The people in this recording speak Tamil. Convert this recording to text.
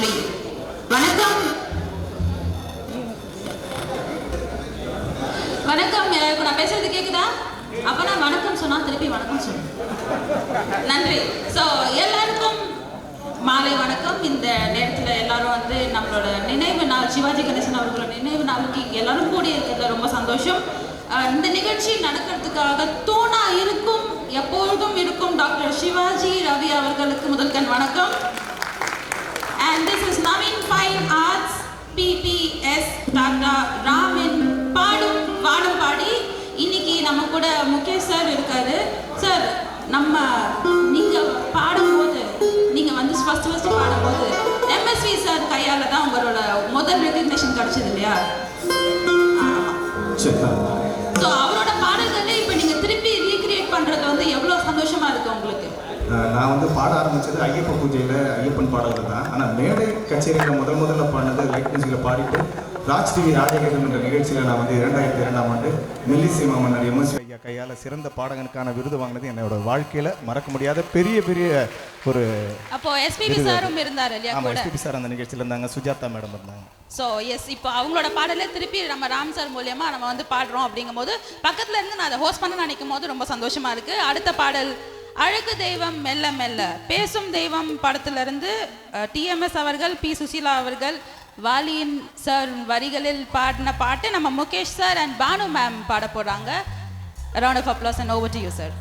நன்றி வணக்கம். வணக்கம் இப்போ நான் பேசுறது கேக்குதா? அப்ப நான் வணக்கம் சொன்னா திருப்பி வணக்கம் சொன்னேன் நன்றி. சோ எல்லாருக்கும் மாலை வணக்கம். இந்த நேரத்துல எல்லாரும் வந்து நம்மளோட நினைவு நாள் சிவாஜி கணேசன் அவர்களோட நினைவு நாளுக்கு எல்லாரும் கூடி இருக்கிறது ரொம்ப சந்தோஷம். இந்த நிகழ்ச்சி நடக்கிறதுக்காக தூணா இருக்கும் எப்பொழுதும் இருக்கும் டாக்டர் சிவாஜி ரவி அவர்களுக்கு முதல்கண் வணக்கம். பிபிஎஸ் PPS Tata பாடும் பாடும் பாடி இன்னைக்கு நம்ம கூட முகேஷ் சார் இருக்காரு. சார் நம்ம நீங்க பாடும்போது நீங்க வந்து ஃபர்ஸ்ட் ஃபர்ஸ்ட் பாடும்போது எம்எஸ்வி சார் கையால தான் உங்களோட முதல் ரெக்கக்னேஷன் கிடைச்சது இல்லையா? ஸோ நான் வந்து பாட ஆரம்பிச்சது ஐயப்ப பூஜையில் ஐயப்பன் பாடல்கள் தான். ஆனால் மேடை கச்சேரியில் முதல் முதல்ல பாடினது லைட் மியூசிக்கில் பாடிட்டு ராஜ் டிவி ராஜகீதம் என்ற நிகழ்ச்சியில் நான் வந்து இரண்டாயிரத்தி இரண்டாம் ஆண்டு மெல்லிசை மாமன்னர் எம்எஸ் ஐயா கையால் சிறந்த பாடகனுக்கான விருது வாங்கினது என்னோட வாழ்க்கையில் மறக்க முடியாத பெரிய பெரிய ஒரு அப்போ எஸ்பிபி. சாரும் இருந்தார் இல்லையா ஆமாம் எஸ்பிபி சார் அந்த நிகழ்ச்சியில் இருந்தாங்க. சுஜாதா மேடம் இருந்தாங்க. ஸோ எஸ் இப்போ அவங்களோட பாடலே திருப்பி நம்ம ராம் சார் மூலியமா நம்ம வந்து பாடுறோம் அப்படிங்கும்போது பக்கத்துல இருந்து நான் அதை ஹோஸ்ட் பண்ண நினைக்கும் போது ரொம்ப சந்தோஷமா இருக்கு. அடுத்த பாடல் அழகு தெய்வம் மெல்ல மெல்ல. பேசும் தெய்வம் படத்திலிருந்து டிஎம்எஸ் அவர்கள் பி சுசீலா அவர்கள் வாலியின் சார் வரிகளில் பாடின பாட்டு நம்ம Mukesh sir and Bhanu ma'am பாட போகிறாங்க round of applause and over to you sir